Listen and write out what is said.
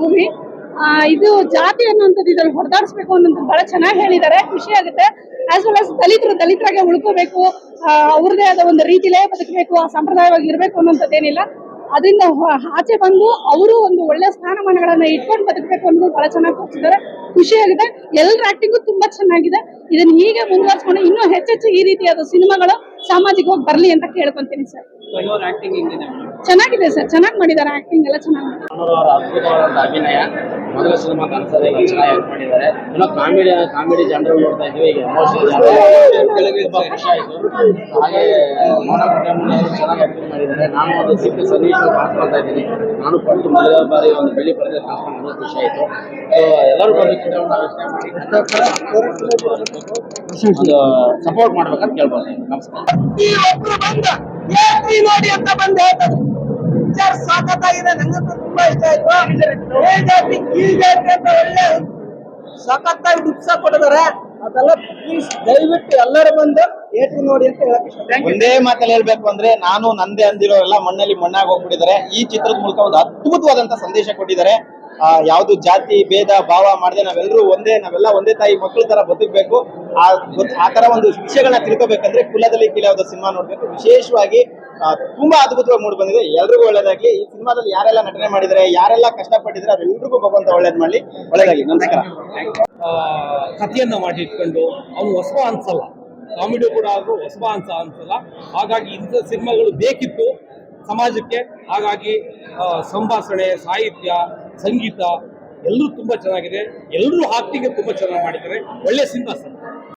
Movie ಇದು ಜಾತಿ ಅನ್ನುವಂಥದ್ದು ಇದ್ರಲ್ಲಿ ಹೊಡೆದಾಡಿಸ್ಬೇಕು ಅನ್ನೋದು ಬಹಳ ಚೆನ್ನಾಗಿ ಹೇಳಿದ್ದಾರೆ. ಖುಷಿ ಆಗುತ್ತೆ. ಆಸ್ ವೆಲ್ ಆಸ್ ದಲಿತರು ದಲಿತರಾಗೆ ಉಳ್ಕೋಬೇಕು. ಅವ್ರದೇ ಆದ ಒಂದು ರೀತಿಲೇ ಬದುಕಬೇಕು, ಆ ಸಂಪ್ರದಾಯವಾಗಿ ಇರಬೇಕು ಅನ್ನೋಂಥದ್ದೇನಿಲ್ಲ ಅದರಿಂದ ಆಚೆ ಬಂದು ಅವರು ಒಂದು ಒಳ್ಳೆ ಸ್ಥಾನಮಾನಗಳನ್ನ ಇಟ್ಕೊಂಡು ಬದುಕಬೇಕು ಅನ್ನೋದು ಬಹಳ ಚೆನ್ನಾಗಿ ತೋರಿಸಿದ್ದಾರೆ. ಖುಷಿಯಾಗಿದೆ ಎಲ್ಲರ ಆಕ್ಟಿಂಗು ತುಂಬಾ ಚೆನ್ನಾಗಿದೆ. ಇದನ್ನ ಹೀಗೆ ಮುಂದುವರ್ಸ್ಕೊಂಡು ಇನ್ನೂ ಹೆಚ್ಚೆಚ್ಚು ಈ ರೀತಿಯಾದ ಸಿನಿಮಾಗಳು ಸಾಮಾಜಿಕವಾಗಿ ಬರಲಿ ಅಂತ ಕೇಳ್ಕೊಂತೀನಿ ಸರ್. ಆಕ್ಟಿಂಗ್ ಹೆಂಗಿದೆ? ಚೆನ್ನಾಗಿದೆ ಸರ್. ಚೆನ್ನಾಗಿ ಮಾಡಿದ್ದಾರೆ ಆಕ್ಟಿಂಗ್ ಎಲ್ಲ ಚೆನ್ನಾಗಿ ಅದ್ಭುತವಾದಂತ ಅಭಿನಯ. ಮೊದಲ ಸಿನಿಮಾ ಅನ್ಸೋದೇ ಇಲ್ಲ ಚೆನ್ನಾಗಿ ಆಕ್ಟ್ ಮಾಡಿದ್ದಾರೆ. ಇನ್ನೂ ಕಾಮಿಡಿ ಕಾಮಿಡಿ ಜನರು ನೋಡ್ತಾ ಇದ್ವಿ ಈಗ ಎಮೋಷನಲ್ ತುಂಬಾ ಖುಷಿ ಆಯ್ತು. ಹಾಗೆ ಮೋನ ಚೆನ್ನಾಗಿ ಆಕ್ಟಿಂಗ್ ಮಾಡಿದ್ದಾರೆ. ನಾನು ಒಂದು ಸಿಕ್ಕ ಸನ್ನಿವೇಶ ಮಾಡ್ಕೊಳ್ತಾ ಇದ್ದೀನಿ. ನಾನು ಪಟ್ಟು ಮೊದಲ ಬಾರಿ ಒಂದು ಬೆಳ್ಳಿ ಖುಷಿ ಆಯ್ತು. ಸೊ ಎಲ್ಲರೂ ಬಂದು ಚಿತ್ರವನ್ನು ವೀಕ್ಷಣೆ ಮಾಡಿ. ಒಂದು ಸಪೋರ್ಟ್ ಮಾಡ್ಬೇಕಂತ ಕೇಳ್ಬೋದು. ನಮಸ್ಕಾರ. ಈ ಒಬ್ರು ಬಂದ ಏನ್ರಿ ನೋಡಿ ಅಂತ ಬಂದ್ ಹೇಳ್ತಾರೆ. ವಿಚಾರ ಸಾಕತ್ತಾಗಿದೆ ನಂಗಂತೂ ತುಂಬಾ ಇಷ್ಟ ಆಯ್ತು. ಏ ಜಾತಿ ಈ ಜಾತಿ ಅಂತ ಒಳ್ಳೆ ಸಖತ್ತಾಗಿ ದುಃಖ ಕೊಟ್ಟಿದ್ದಾರೆ. ಅದೆಲ್ಲ ಪ್ಲೀಸ್ ದಯವಿಟ್ಟು ಎಲ್ಲರೂ ಬಂದು ಏಟಿ ನೋಡಿ ಅಂತ ಹೇಳಕ್ ಒಂದೇ ಮಾತಲ್ಲಿ ಹೇಳ್ಬೇಕು ಅಂದ್ರೆ ನಾನು ನಂದೇ ಅಂದಿರೋ ಎಲ್ಲ ಮಣ್ಣಲ್ಲಿ ಮಣ್ಣಾಗಿ ಹೋಗ್ಬಿಟ್ಟಿದ್ದಾರೆ. ಈ ಚಿತ್ರದ ಮೂಲಕ ಒಂದು ಅದ್ಭುತವಾದಂತ ಸಂದೇಶ ಕೊಟ್ಟಿದ್ದಾರೆ. ಆ, ಯಾವ್ದು ಜಾತಿ ಭೇದ ಭಾವ ಮಾಡದೆ ನಾವೆಲ್ಲರೂ ಒಂದೇ ನಾವೆಲ್ಲ ಒಂದೇ ತಾಯಿ ಮಕ್ಕಳ ತರ ಬದುಕಬೇಕು. ಆ ತರ ಒಂದು ವಿಷಯಗಳನ್ನ ತಿಳ್ಕೊಬೇಕಂದ್ರೆ ಕುಲದಲ್ಲಿ ಕೀಳಾದ ಸಿನಿಮಾ ನೋಡ್ಬೇಕು. ವಿಶೇಷವಾಗಿ ತುಂಬಾ ಅದ್ಭುತವಾಗಿ ಮೂಡ್ ಬಂದಿದೆ. ಎಲ್ರಿಗೂ ಒಳ್ಳೇದಾಗ್ಲಿ. ಈ ಸಿನಿಮಾದಲ್ಲಿ ಯಾರೆಲ್ಲ ನಟನೆ ಮಾಡಿದ್ದಾರೆ ಯಾರೆಲ್ಲ ಕಷ್ಟಪಟ್ಟಿದ್ರೆ ಅವರೆಲ್ಲರಿಗೂ ಭಗವಂತ ಒಳ್ಳೇದ್ ಮಾಡಿ ಒಳ್ಳೇದಾಗ್ಲಿ. ನಮಸ್ಕಾರ. ಕಥೆಯನ್ನ ಮಾಡಿ ಇಟ್ಕೊಂಡು ಅವನು ಹೊಸ ಅನ್ಸಲ್ಲ. ಕಾಮಿಡಿ ಕೂಡ ಆದ್ರೂ ಹೊಸಬ ಅನ್ಸ ಅನ್ಸಲ್ಲ. ಹಾಗಾಗಿ ಇಂಥ ಸಿನಿಮಾಗಳು ಬೇಕಿತ್ತು ಸಮಾಜಕ್ಕೆ. ಹಾಗಾಗಿ ಸಂಭಾಷಣೆ, ಸಾಹಿತ್ಯ, ಸಂಗೀತ ಎಲ್ಲರೂ ತುಂಬಾ ಚೆನ್ನಾಗಿದೆ. ಎಲ್ಲರೂ ಆಕ್ಟಿಂಗ್ ತುಂಬಾ ಚೆನ್ನಾಗಿ ಮಾಡಿದ್ದಾರೆ. ಒಳ್ಳೆ ಸಿನಿಮಾ ಸರ್.